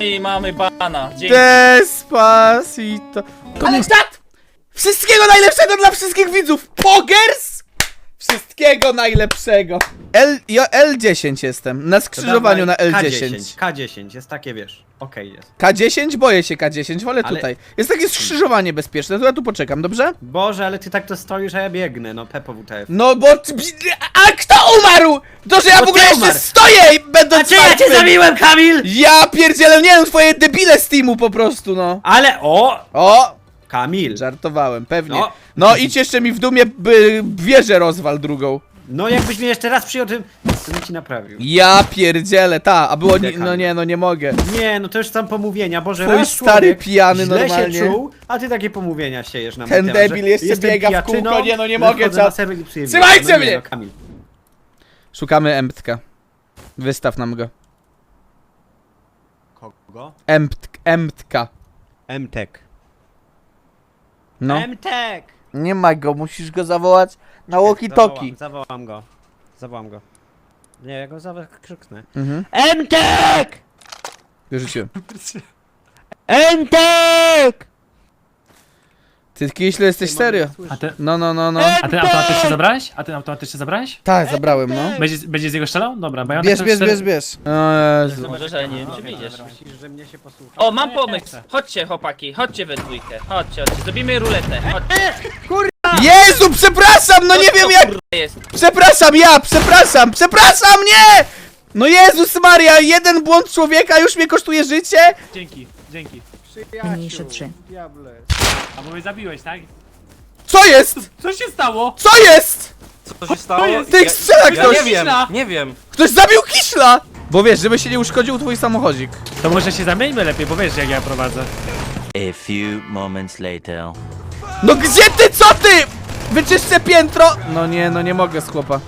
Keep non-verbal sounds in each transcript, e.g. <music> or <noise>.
i mamy bana. Dzięki. Despacito. Ale czat! Wszystkiego najlepszego dla wszystkich widzów! Pogers! Wszystkiego najlepszego! L, ja L10 jestem, na skrzyżowaniu na dawaj L10. K10, K10, jest takie, wiesz, okej jest. K10? Boję się K10, wolę Ale- tutaj. Jest takie skrzyżowanie bezpieczne, to ja tu poczekam, dobrze? Boże, ale ty tak to stoisz, a ja biegnę, no Pepo WTF. No bo... ty- A kto umarł? To, że ja Bo w ogóle ty jeszcze umarł. stoję i będąc martwym. zabiłem, Kamil! Ja pierdzielę, nie wiem, twoje debile z teamu po prostu, no. Ale, o! O! Kamil! Żartowałem, pewnie. No. No idź jeszcze mi w dumie by wieżę rozwal drugą. No jakbyś mnie jeszcze raz przyjął, tym, to bym ci naprawił. Ja pierdzielę, ta, a było... Nie, Dekami. no nie, no nie mogę. Nie, no to już sam pomówienia, Boże, Twój raz stary człowiek pijany źle normalnie. się czuł, a ty takie pomówienia siejesz na Ten temat, debil jeszcze jestem biega w pijaczyną, kółko, nie, no nie że mogę, wchodzę na czas. serwer i psuję Trzymajcie no mnie! Nie, no, Kamil. Szukamy Emptka. Wystaw nam go. Kogo? Empt, Emptka. Mtek. No. Mtek! Nie ma go, musisz go zawołać na walkie-talkie. Zawołam, zawołam go. Zawołam go. Nie, ja go zawołam, krzyknę. Mhm. Mtek! Wyrzuciłem. Mtek! Ty kiśle jesteś serio? A ty, No, no, no, no. a ty automatycznie zabrałeś? A ty automatycznie zabrałeś? Tak, zabrałem, no. Będzie, będzie z jego strzelał? Dobra, bo ja Bierz, tak bierz, bierz, bierz. O Jezu. Możesz, ale nie wiem czy wyjdziesz. Myślisz, że mnie się posłucha? O, mam pomysł! Chodźcie chłopaki, chodźcie we dwójkę. Chodźcie, chodźcie, zrobimy ruletę. Chodźcie. Jezu, przepraszam, no nie wiem jak... Jest. Przepraszam, ja, przepraszam, przepraszam, nie! No Jezus Maria, jeden błąd człowieka już mnie kosztuje życie? Dzięki, dzięki. Mniejsze trzy. Diable. A bo mnie zabiłeś, tak? Co jest? Co się stało? Co jest? Co się stało? jest? Ty strzela Ja ktoś! nie wiem, nie wiem. Ktoś zabił Kiszla! Bo wiesz, żeby się nie uszkodził twój samochodzik. To może się zamieńmy lepiej, bo wiesz jak ja prowadzę. A few moments later. No gdzie ty, co ty? Wyczyszczę piętro! No nie, no nie mogę z chłopa.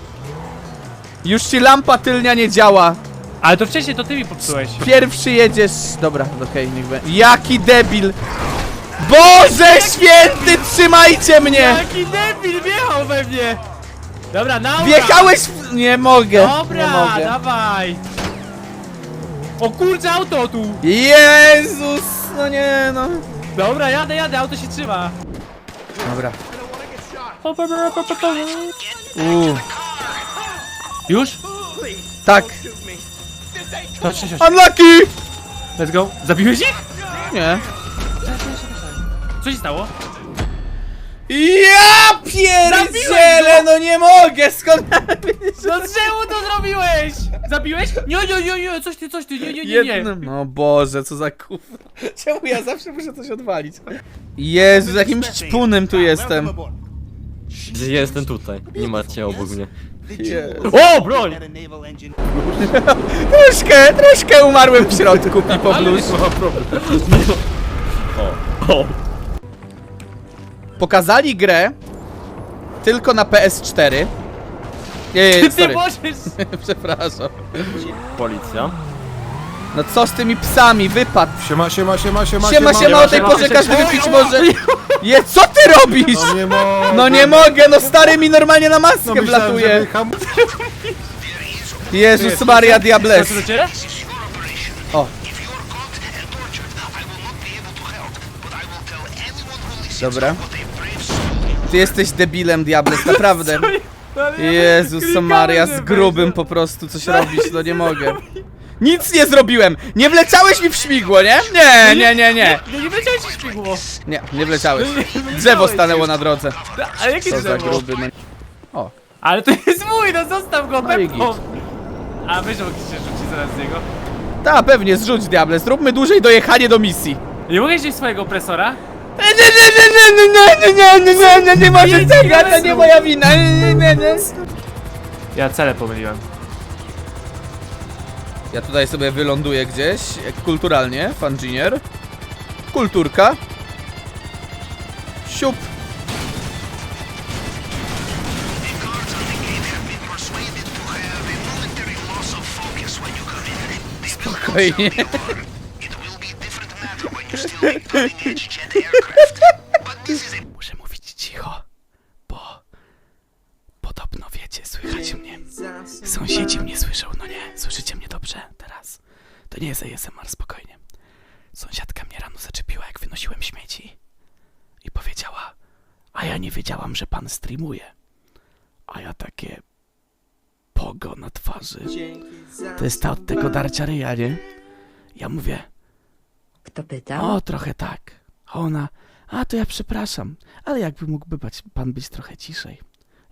Już ci lampa tylnia nie działa. Ale to wcześniej to ty mi popsułeś. Pierwszy jedziesz... Dobra, okej, niech będzie. Jaki debil! Boże święty, trzymajcie mnie! Jaki debil wjechał we mnie! Dobra, na Wjechałeś w... Nie mogę, nie Dobra, mogę. dawaj! O kurczę, auto tu! Jezus, no nie no. Dobra, jadę, jadę, auto się trzyma. Dobra. Uuu, Już? tak. To 6, Unlucky! Let's go. Zabiłeś ich? Nie. Co się stało? Ja pierdzielę, no nie mogę, skąd... No czemu to zrobiłeś? Zabiłeś? Nie, nie, nie, nie, coś ty, coś ty, nie, nie, nie, nie. Jednym. No Boże, co za kuf. Czemu ja zawsze muszę coś odwalić? Jezu, z jakimś ćpunem tu jestem. Ja jestem tutaj. Nie macie obok mnie. O, broń! Troszkę, troszkę umarłem w środku, <laughs> Pipo Blues. Pokazali grę tylko na PS4. Nie, nie, Ty sorry. możesz... <laughs> Przepraszam. Policja. No co z tymi psami? Wypadł. Siema, siema, siema, siema, Siema, siema, o tej siema, porze siema. każdy wypić może. Je, co ty robisz? No nie mogę. No nie mogę, no stary mi normalnie na No maskę że wlatuje. Jezus Maria Diables. Co ciebie? Dobra. Ty jesteś debilem Diables, <laughs> naprawdę. Jezus Maria, z grubym po prostu coś robisz, no nie mogę. Nic nie zrobiłem! Nie wleciałeś mi w śmigło, nie? Nie, nie, nie, nie. No nie wleciałeś ci śmigło. Nie, nie wleciałeś. Drzewo stanęło na drodze. A jakie Co za drzewo? gruby, no. Ale to jest mój, no zostaw go, No i Peppo. A weź mogę się rzucić zaraz z niego. Ta, pewnie, zrzuć Diables, zróbmy dłużej dojechanie do misji. Nie mogę wziąć swojego opresora? Nie, nie, nie, nie, nie, nie, nie, nie, nie, nie, nie może Nie, tego, nie, to nie moja wina. Nie, nie, nie, nie. Ja cele pomyliłem. Ja tutaj sobie wyląduję gdzieś, kulturalnie, fanginier. Kulturka. Siup. Spokojnie. <laughs> This is a wiecie, słychać mnie. Sąsiedzi mnie słyszą, no nie? Słyszycie mnie dobrze teraz? To nie jest ASMR, spokojnie. Sąsiadka mnie rano zaczepiła, jak wynosiłem śmieci. I powiedziała, a ja nie wiedziałam, że pan streamuje. A ja takie... Pogo na twarzy. To jest ta od tego darcia ryja, nie? Ja mówię, Kto pytał? o, trochę tak. A ona, a to ja przepraszam, ale jakby mógłby bać, pan być trochę ciszej.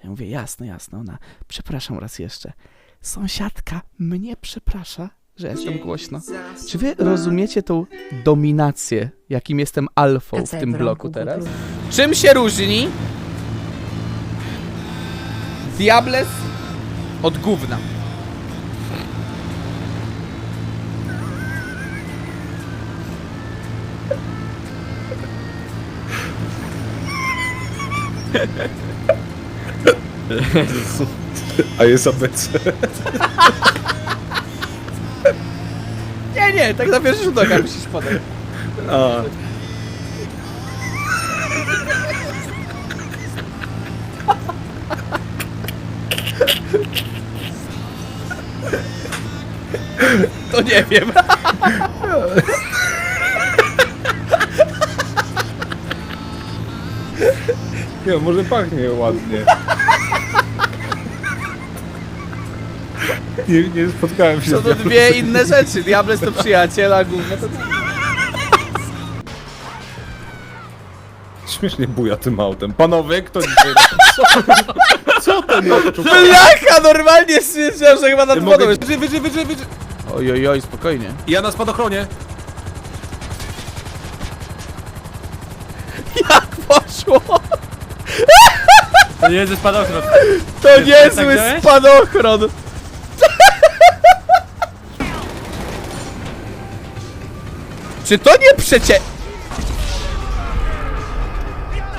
Ja mówię, jasne, jasne. Ona, przepraszam raz jeszcze. Sąsiadka mnie przeprasza, że jestem głośno. Czy wy rozumiecie tą dominację, jakim jestem alfą w tym bloku teraz? Czym się różni Diables od gówna? <laughs> A jest ABC. Nie, nie, tak na pierwszy rzut oka musisz podać. A. To nie wiem. Nie, może pachnie ładnie. Nie, nie spotkałem się To z to dwie inne rzeczy. Diables to przyjaciel, a gówno to... Śmiesznie buja tym autem. Panowie, kto dzisiaj... Co, co ten odczuł? Blaka, normalnie słyszał, że chyba nad wodą Mogę... jest. Wyżej, wyżej, wyżej, wyżej. Oj, oj, oj, spokojnie. Ja na spadochronie. <laughs> Jak poszło? To nie jest ze spadochron. To tak niezły wziąłeś? spadochron. Czy to nie przecie...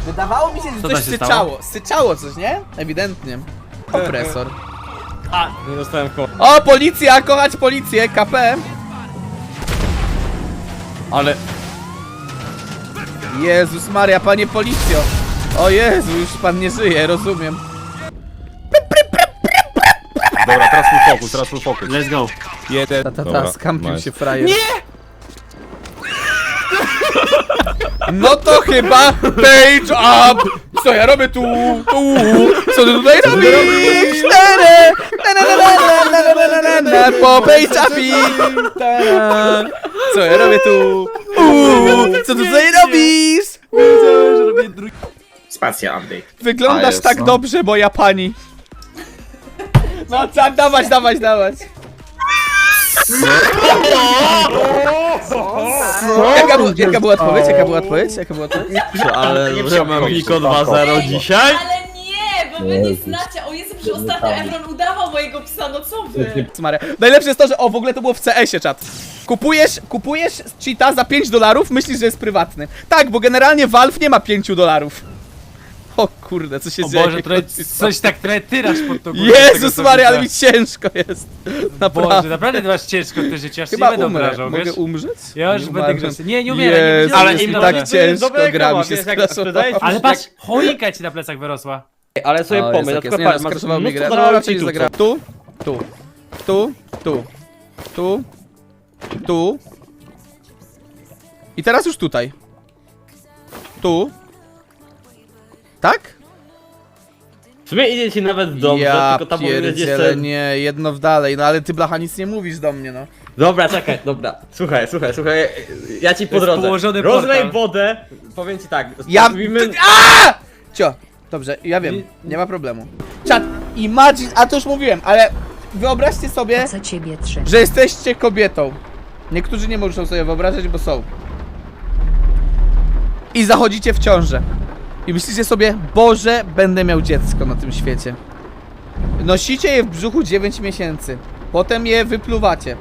Wydawało mi się, że Co coś tam się syczało. Syczało coś, nie? Ewidentnie. Opresor. Nie dostałem ko... O, policja, kochać policję, KP. Ale... Jezus Maria, panie policjo. O Jezu, już pan nie żyje, rozumiem. Dobra, teraz full focus, teraz full focus. Let's go. Jeden. Ta, ta, Dobra, ta, skampił nice. się frajer. Nie! No to chyba page up! Co ja robię tu? Tu! Co ty tutaj robisz? Tere! Po page upie! Tara! Co ja robię tu? Uuu, co ty tutaj robisz? Spacja update. Wyglądasz jest, tak no. dobrze, moja pani. No co, dawać, dawać, dawać. Jaka, była- jaka była odpowiedź? Jaka była odpowiedź? Jaka była odpowiedź? Ale że mam Wiko 2-0 dzisiaj? Ale nie, bo wy nie znacie. O Jezu, że ostatnio Evron udawał mojego psa, no co wy? Najlepsze jest to, że o w ogóle to było w CS-ie czat. Kupujesz, kupujesz cheata za 5 dolarów, myślisz, że jest prywatny. Tak, bo generalnie Valve nie ma 5 dolarów. O kurde, co się O dzieje? Boże, trochę, coś tak trochę tyrasz pod to górę Jezus Maria, ale mi ciężko jest. Boże, Naprawdę. naprawdę masz ciężko te życie, aż się Chyba nie będę umrę. obrażał, Mogę wiesz? umrzeć? Ja już Nie będę grzeczny. Nie, nie umieraj, nie Jezu, będziemy jest mi im tak ciężko, gra mi się sprzedajesz- Ale patrz, choinka ci na plecach wyrosła. Ale sobie pomysł, na tak jest. przykład Nie, patrz, masz skraszował mi mnóstwo grę. No raczej nie zagra. Tu, tu, tu, tu, tu, tu. I teraz już tutaj. Tu. Tak? W sumie idzie ci nawet dobrze, ja tylko tam powinien jeszcze... nie, jedno w dalej, no ale ty blacha nic nie mówisz do mnie, no. Dobra, czekaj, dobra. Słuchaj, słuchaj, słuchaj, ja ci po jest drodze. położony Rozlej portal. wodę, powiem ci tak. Ja... Mówimy... A! Cio, dobrze, ja wiem, nie ma problemu. Czat, imagine, a to już mówiłem, ale wyobraźcie sobie, Co ciebie że jesteście kobietą. Niektórzy nie muszą sobie wyobrażać, bo są. I zachodzicie w ciążę. I myślicie sobie, Boże, będę miał dziecko na tym świecie. Nosicie je w brzuchu 9 miesięcy. Potem je wypluwacie.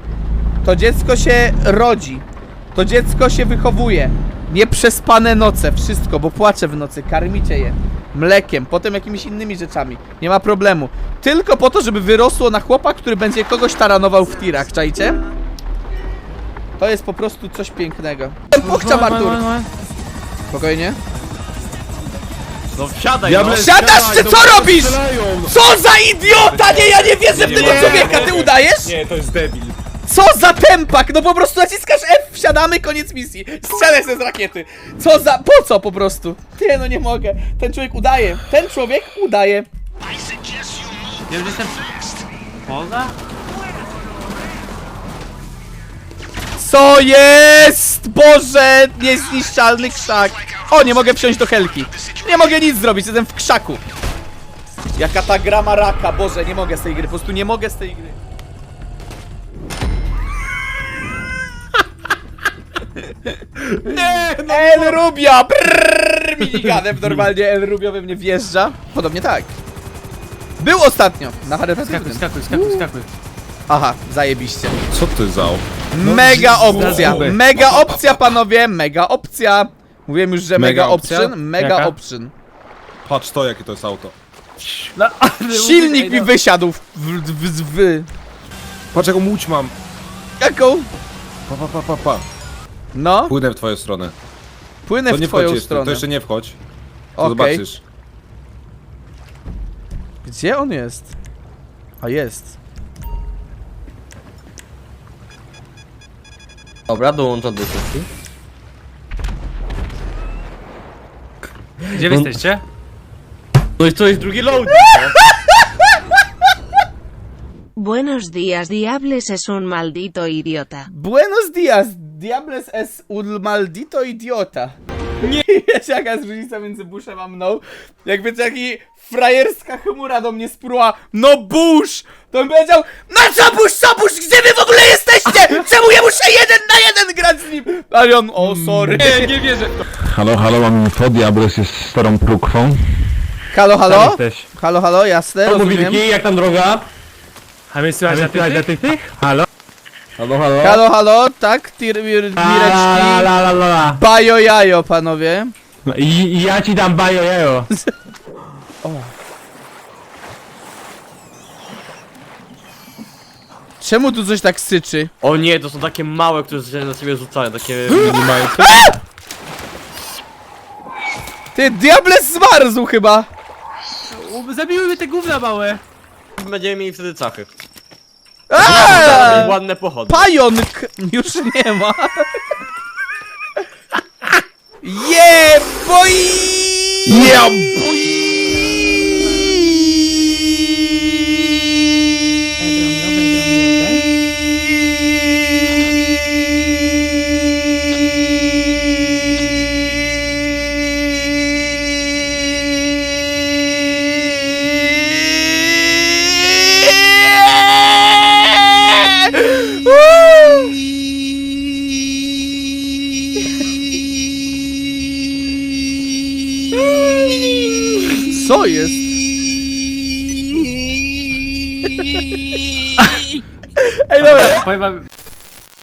To dziecko się rodzi. To dziecko się wychowuje. Nieprzespane noce, wszystko, bo płacze w nocy. Karmicie je mlekiem, potem jakimiś innymi rzeczami. Nie ma problemu. Tylko po to, żeby wyrosło na chłopa, który będzie kogoś taranował w tirach, czajcie? To jest po prostu coś pięknego. Pochczam Artur! Spokojnie. No wsiadaj, no. Siadasz czy co robisz? Strzelają! Co za idiota! Nie, ja nie wierzę w tego człowieka, ty udajesz? Nie, to jest debil. Co za tempak! No po prostu naciskasz F, wsiadamy, koniec misji. Strzelę se z rakiety. Co za... Po co po prostu? Nie, no nie mogę. Ten człowiek udaje. Ten człowiek udaje. Ja już jestem... Poza? Co jest? Boże, niezniszczalny krzak. O, nie mogę wsiąść do helki. Nie mogę nic zrobić, jestem w krzaku. Jaka ta gra ma raka, Boże, nie mogę z tej gry, po prostu nie mogę z tej gry. <laughs> Nie, no El Rubio! Brrr, miniganem normalnie El Rubio we mnie wjeżdża. Podobnie tak. Był ostatnio na Skakuj, charytatywnym. skakuj, skakuj, skakuj. Aha, zajebiście. co ty za... Mega opcja, mega opcja panowie, mega opcja. Mówiłem już, że mega, Mega opcja? option, mega Jaka? option. Patrz to, jakie to jest auto. No, <laughs> Silnik mi no. wysiadł w, w, w, w, Patrz jaką łódź mam. Jaką? Pa, pa, pa, pa, pa. No, Płynę w twoją stronę. płynę To w nie twoją wchodź jeszcze, stronę. to jeszcze nie wchodź. To Okej. zobaczysz. Gdzie on jest? A jest. Dobra, dołączam do sesji. Gdzie wy jesteście? No i co jest drugi load? Buenos días, diables es un maldito idiota. Buenos dias, diables es un maldito idiota. Nie wiesz jaka jest różnica między Bushem a mną? Jakby taki frajerska chmura do mnie spruła, no Bush! To bym powiedział, no co Bush, co Bush, gdzie wy w ogóle jesteście? <laughs> Czemu ja muszę jeden na jeden grać z nim? Ale on, o sorry. Nie, nie wierzę w to. Halo, halo, mam info, Diables jest starą prókwą. Halo, halo? Jesteś. Halo, halo, jasne, rozumiem. jak tam droga? A my słychać na tych tych? Halo? Halo, halo. Halo, halo, tak, tir, mir, mireczki. la la la. Bajo jajo, panowie. No I, i ja ci dam bajo jajo. Czemu tu coś tak syczy? O nie, to są takie małe, które się na siebie rzucają, takie <gasps> minimalne. Ty, Diables zmarzł chyba. U- Zabiły mnie te gówna małe. Będziemy mieli wtedy czachy. Aaaa! I ładne pochody. Pająk już nie ma. Yeah, boy! Yeah, Ebron Ej, dobra. Powiem wam,